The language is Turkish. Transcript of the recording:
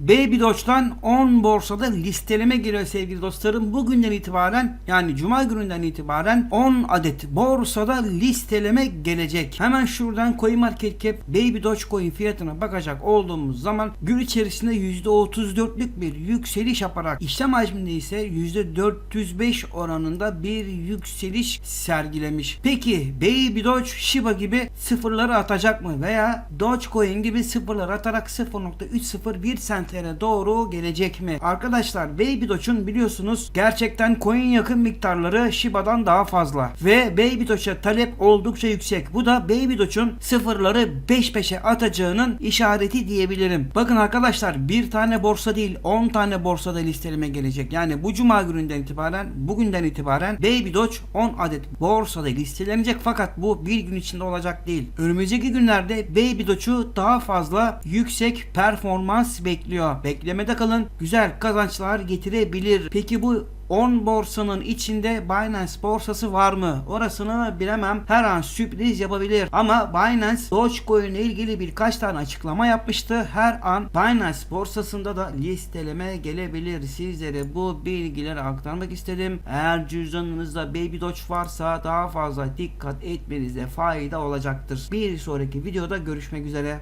Baby Doge'dan 10 borsada listeleme geliyor sevgili dostlarım. Bugünden itibaren yani cuma gününden itibaren 10 adet borsada listeleme gelecek. Hemen şuradan CoinMarketCap Baby Dogecoin fiyatına bakacak olduğumuz zaman gün içerisinde %34'lük bir yükseliş yaparak işlem hacminde ise %405 oranında bir yükseliş sergilemiş. Peki Baby Doge Shiba gibi sıfırları atacak mı veya Dogecoin gibi sıfırları atarak 0.301 sentlere doğru gelecek mi? Arkadaşlar Baby Doge'un biliyorsunuz gerçekten coin yakın miktarları Shiba'dan daha fazla ve Baby Doge'a talep oldukça yüksek. Bu da Baby Doge'un sıfırları 5 peşe atacağının işareti diyebilirim. Bakın arkadaşlar bir tane borsa değil 10 tane borsada listeleme gelecek. Yani bu cuma gününden itibaren bugünden itibaren Baby Doge 10 adet borsada listelenecek fakat bu bir gün içinde olacak değil. Önümüzdeki günlerde Baby Doge'u daha fazla yüksek performans bekliyor. Beklemede kalın. Güzel kazançlar getirebilir. Peki bu 10 borsanın içinde Binance borsası var mı? Orasını bilemem. Her an sürpriz yapabilir. Ama Binance Dogecoin ile ilgili birkaç tane açıklama yapmıştı. Her an Binance borsasında da listeleme gelebilir. Sizlere bu bilgileri aktarmak istedim. Eğer cüzdanınızda Baby Doge varsa daha fazla dikkat etmenize fayda olacaktır. Bir sonraki videoda görüşmek üzere.